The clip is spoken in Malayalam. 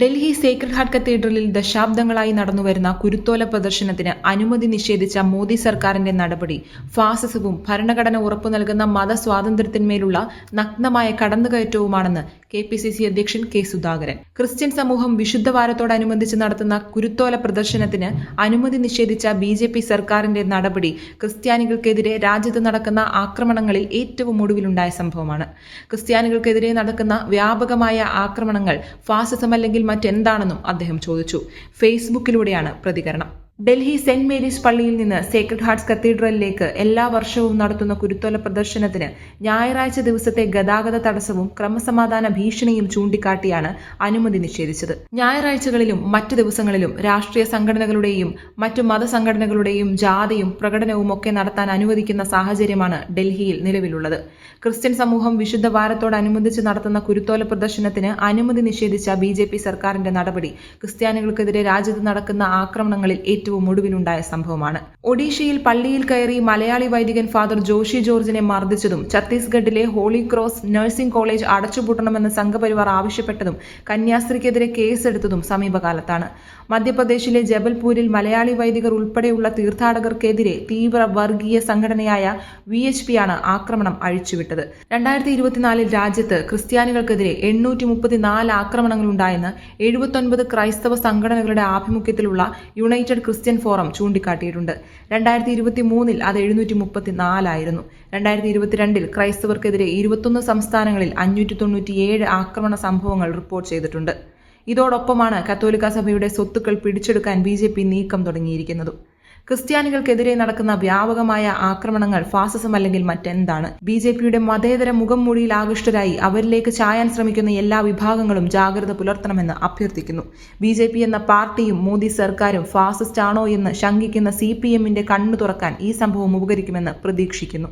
ഡൽഹി സേക്രഡ് ഹാർട്ട് കത്തീഡ്രലിൽ ദശാബ്ദങ്ങളായി നടന്നുവരുന്ന കുരുത്തോല പ്രദർശനത്തിന് അനുമതി നിഷേധിച്ച മോദി സർക്കാരിന്റെ നടപടി. ഫാസിസവും ഭരണഘടന ഉറപ്പു നൽകുന്ന മതസ്വാതന്ത്ര്യത്തിന്മേലുള്ള നഗ്നമായ കടന്നുകയറ്റവുമാണെന്ന് കെ പി സി സി അധ്യക്ഷൻ കെ സുധാകരൻ. ക്രിസ്ത്യൻ സമൂഹം വിശുദ്ധ വാരത്തോടനുബന്ധിച്ച് നടത്തുന്ന കുരുത്തോല പ്രദർശനത്തിന് അനുമതി നിഷേധിച്ച ബി ജെ പി സർക്കാരിന്റെ നടപടി ക്രിസ്ത്യാനികൾക്കെതിരെ രാജ്യത്ത് നടക്കുന്ന ആക്രമണങ്ങളിൽ ഏറ്റവും ഒടുവിലുണ്ടായ സംഭവമാണ്. ക്രിസ്ത്യാനികൾക്കെതിരെ നടക്കുന്ന വ്യാപകമായ ആക്രമണങ്ങൾ ഫാസിസം അല്ലെങ്കിൽ മറ്റെന്താണെന്നും അദ്ദേഹം ചോദിച്ചു. ഫേസ്ബുക്കിലൂടെയാണ് പ്രതികരണം. ഡൽഹി സെന്റ് മേരീസ് പള്ളിയിൽ നിന്ന് സേക്രഡ് ഹാർട്സ് കത്തീഡ്രലിലേക്ക് എല്ലാ വർഷവും നടത്തുന്ന കുരുത്തോല പ്രദർശനത്തിന് ഞായറാഴ്ച ദിവസത്തെ ഗതാഗത തടസ്സവും ക്രമസമാധാന ഭീഷണിയും ചൂണ്ടിക്കാട്ടിയാണ് അനുമതി നിഷേധിച്ചത്. ഞായറാഴ്ചകളിലും മറ്റു ദിവസങ്ങളിലും രാഷ്ട്രീയ സംഘടനകളുടെയും മറ്റു മതസംഘടനകളുടെയും ജാതിയും പ്രകടനവും ഒക്കെ നടത്താൻ അനുവദിക്കുന്ന സാഹചര്യമാണ് ഡൽഹിയിൽ നിലവിലുള്ളത്. ക്രിസ്ത്യൻ സമൂഹം വിശുദ്ധ വാരത്തോടനുബന്ധിച്ച് നടത്തുന്ന കുരുത്തോല പ്രദർശനത്തിന് അനുമതി നിഷേധിച്ച ബി സർക്കാരിന്റെ നടപടി ക്രിസ്ത്യാനികൾക്കെതിരെ രാജ്യത്ത് നടക്കുന്ന ആക്രമണങ്ങളിൽ ഏറ്റവും ഒടുവിലുണ്ടായ സംഭവമാണ്. ഒഡീഷയിൽ പള്ളിയിൽ കയറി മലയാളി വൈദികൻ ഫാദർ ജോഷി ജോർജിനെ മർദ്ദിച്ചതും ഛത്തീസ്ഗഡിലെ ഹോളി ക്രോസ് നഴ്സിംഗ് കോളേജ് അടച്ചുപൂട്ടണമെന്ന് സംഘപരിവാർ ആവശ്യപ്പെട്ടതും കന്യാസ്ത്രീക്കെതിരെ കേസെടുത്തതും സമീപകാലത്താണ്. മധ്യപ്രദേശിലെ ജബൽപൂരിൽ മലയാളി വൈദികർ ഉൾപ്പെടെയുള്ള തീർത്ഥാടകർക്കെതിരെ തീവ്ര വർഗീയ സംഘടനയായ വി എച്ച് പി ആണ് ആക്രമണം അഴിച്ചുവിട്ടത്. രണ്ടായിരത്തി ഇരുപത്തിനാലിൽ രാജ്യത്ത് ക്രിസ്ത്യാനികൾക്കെതിരെ എണ്ണൂറ്റി മുപ്പത്തിനാല് ആക്രമണങ്ങളുണ്ടായെന്ന് എഴുപത്തൊൻപത് ക്രൈസ്തവ സംഘടനകളുടെ ആഭിമുഖ്യത്തിലുള്ള യുണൈറ്റഡ് ക്രിസ്ത്യൻ ഫോറം ചൂണ്ടിക്കാട്ടിയിട്ടുണ്ട്. രണ്ടായിരത്തി ഇരുപത്തി മൂന്നിൽ അത് എഴുന്നൂറ്റി മുപ്പത്തി നാലായിരുന്നു രണ്ടായിരത്തി ഇരുപത്തിരണ്ടിൽ ക്രൈസ്തവർക്കെതിരെ ഇരുപത്തൊന്ന് സംസ്ഥാനങ്ങളിൽ അഞ്ഞൂറ്റി തൊണ്ണൂറ്റിയേഴ് ആക്രമണ സംഭവങ്ങൾ റിപ്പോർട്ട് ചെയ്തിട്ടുണ്ട്. ഇതോടൊപ്പമാണ് കത്തോലിക്ക സഭയുടെ സ്വത്തുക്കൾ പിടിച്ചെടുക്കാൻ ബി നീക്കം തുടങ്ങിയിരിക്കുന്നതും. ക്രിസ്ത്യാനികൾക്കെതിരെ നടക്കുന്ന വ്യാപകമായ ആക്രമണങ്ങൾ ഫാസിസം അല്ലെങ്കിൽ മറ്റെന്താണ്? ബി ജെ പിയുടെ മതേതര മുഖം മൂടിയിൽ ആകൃഷ്ടരായി അവരിലേക്ക് ചായാൻ ശ്രമിക്കുന്ന എല്ലാ വിഭാഗങ്ങളും ജാഗ്രത പുലർത്തണമെന്ന് അഭ്യർത്ഥിക്കുന്നു. ബി ജെ പി എന്ന പാർട്ടിയും മോദി സർക്കാരും ഫാസിസ്റ്റ് ആണോ എന്ന് ശങ്കിക്കുന്ന സി പി എമ്മിന്റെ കണ്ണു തുറക്കാൻ ഈ സംഭവം ഉപകരിക്കുമെന്ന് പ്രതീക്ഷിക്കുന്നു.